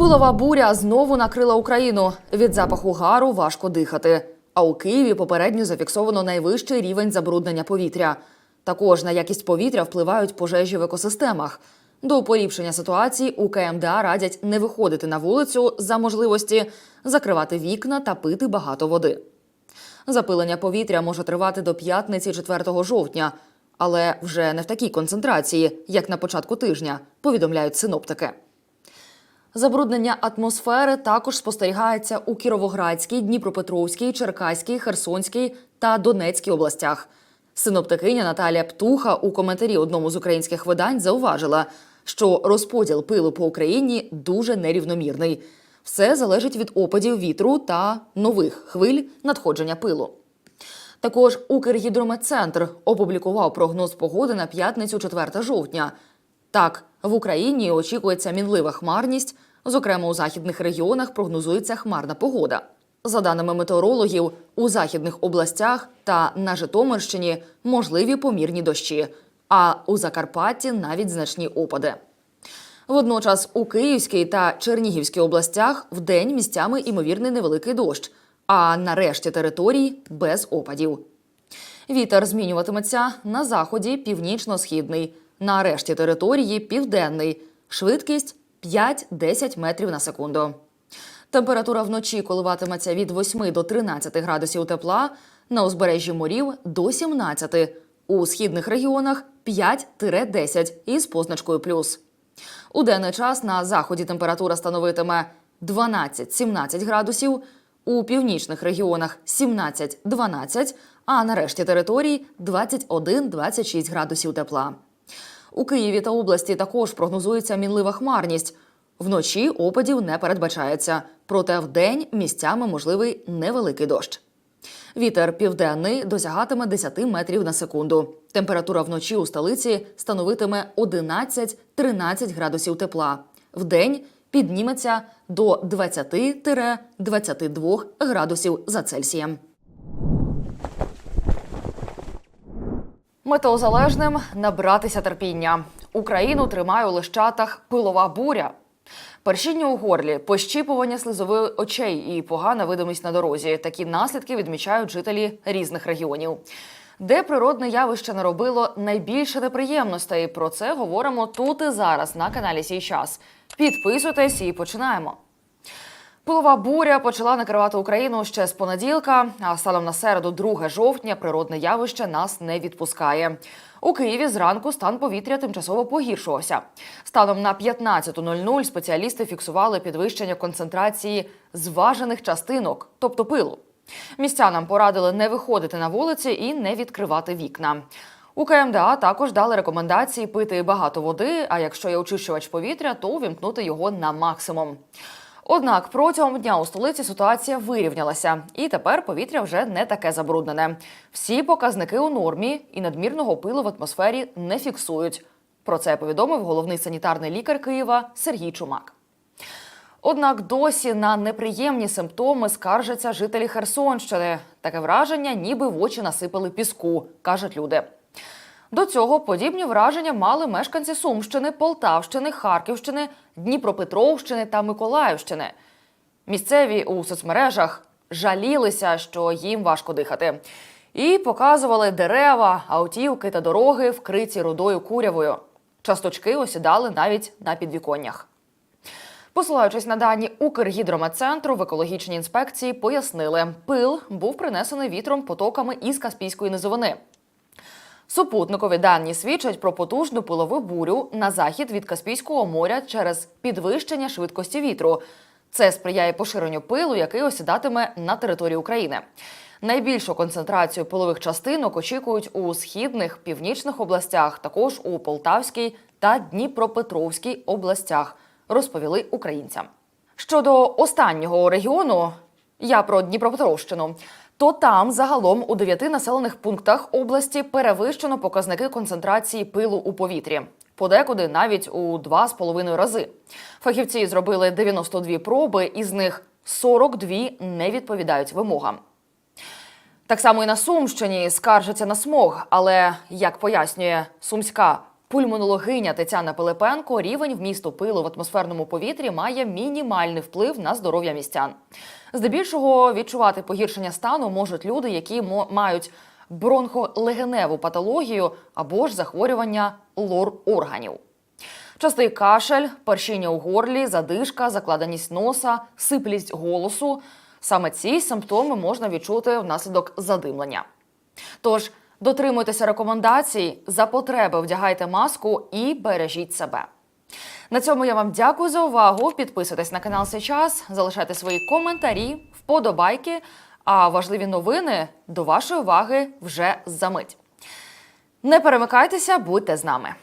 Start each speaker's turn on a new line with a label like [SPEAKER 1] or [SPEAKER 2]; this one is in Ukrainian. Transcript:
[SPEAKER 1] Пилова буря знову накрила Україну. Від запаху гару важко дихати. А у Києві попередньо зафіксовано найвищий рівень забруднення повітря. Також на якість повітря впливають пожежі в екосистемах. До поліпшення ситуації у КМДА радять не виходити на вулицю за можливості закривати вікна та пити багато води. Запилення повітря може тривати до п'ятниці 4 жовтня, але вже не в такій концентрації, як на початку тижня, повідомляють синоптики. Забруднення атмосфери також спостерігається у Кіровоградській, Дніпропетровській, Черкаській, Херсонській та Донецькій областях. Синоптикиня Наталія Птуха у коментарі одному з українських видань зауважила, що розподіл пилу по Україні дуже нерівномірний. Все залежить від опадів вітру та нових хвиль надходження пилу. Також Укргідрометцентр опублікував прогноз погоди на п'ятницю 4 жовтня. Так, в Україні очікується мінлива хмарність. Зокрема, у західних регіонах прогнозується хмарна погода. За даними метеорологів, у західних областях та на Житомирщині можливі помірні дощі, а у Закарпатті навіть значні опади. Водночас у Київській та Чернігівській областях вдень місцями імовірний невеликий дощ, а на решті територій без опадів. Вітер змінюватиметься на заході північно-східний, на решті території південний, швидкість 5-10 метрів на секунду. Температура вночі коливатиметься від 8 до 13 градусів тепла, на узбережжі морів до 17, у східних регіонах 5-10 із позначкою плюс. У денний час на заході температура становитиме 12-17 градусів, у північних регіонах 17-12, а на решті територій 21-26 градусів тепла. У Києві та області також прогнозується мінлива хмарність. Вночі опадів не передбачається, проте вдень місцями можливий невеликий дощ. Вітер південний досягатиме 10 метрів на секунду. Температура вночі у столиці становитиме 11-13 градусів тепла. Вдень підніметься до 20-22 градусів за Цельсієм. Метеозалежним набратися терпіння. Україну тримає у лищатах пилова буря. Першіння у горлі, пощіпування слизової очей і погана видимість на дорозі. Такі наслідки відмічають жителі різних регіонів. Де природне явище наробило найбільше неприємностей. Про це говоримо тут і зараз на каналі Сій час. Підписуйтесь і починаємо. Пилова буря почала накривати Україну ще з понеділка, а станом на середу, 2 жовтня, природне явище нас не відпускає. У Києві зранку стан повітря тимчасово погіршувався. Станом на 15.00 спеціалісти фіксували підвищення концентрації зважених частинок, тобто пилу. Містянам порадили не виходити на вулиці і не відкривати вікна. У КМДА також дали рекомендації пити багато води, а якщо є очищувач повітря, то увімкнути його на максимум. Однак протягом дня у столиці ситуація вирівнялася, і тепер повітря вже не таке забруднене. Всі показники у нормі і надмірного пилу в атмосфері не фіксують. Про це повідомив головний санітарний лікар Києва Сергій Чумак. Однак досі на неприємні симптоми скаржаться жителі Херсонщини. Таке враження, ніби в очі насипали піску, кажуть люди. До цього подібні враження мали мешканці Сумщини, Полтавщини, Харківщини, Дніпропетровщини та Миколаївщини. Місцеві у соцмережах жалілися, що їм важко дихати, і показували дерева, автівки та дороги, вкриті рудою курявою. Часточки осідали навіть на підвіконнях. Посилаючись на дані Укргідрометцентру, в екологічній інспекції пояснили, пил був принесений вітром потоками із Каспійської низовини. Супутникові дані свідчать про потужну пилову бурю на захід від Каспійського моря через підвищення швидкості вітру. Це сприяє поширенню пилу, який осідатиме на території України. Найбільшу концентрацію пилових частинок очікують у східних північних областях, також у Полтавській та Дніпропетровській областях, розповіли українцям. Щодо останнього регіону, я про Дніпропетровщину, то там загалом у дев'яти населених пунктах області перевищено показники концентрації пилу у повітрі. Подекуди навіть у два з половиною рази. Фахівці зробили 92 проби, із них 42 не відповідають вимогам. Так само і на Сумщині скаржаться на смог, але як пояснює сумська пульмонологиня Тетяна Пилипенко, рівень вмісту пилу в атмосферному повітрі має мінімальний вплив на здоров'я містян. Здебільшого відчувати погіршення стану можуть люди, які мають бронхолегеневу патологію або ж захворювання лор органів. Частий кашель, першіння у горлі, задишка, закладеність носа, сиплість голосу. Саме ці симптоми можна відчути внаслідок задимлення. Тож дотримуйтеся рекомендацій, за потреби вдягайте маску і бережіть себе. На цьому я вам дякую за увагу. Підписуйтесь на канал Сейчас, залишайте свої коментарі, вподобайки. А важливі новини до вашої уваги вже за мить. Не перемикайтеся, будьте з нами.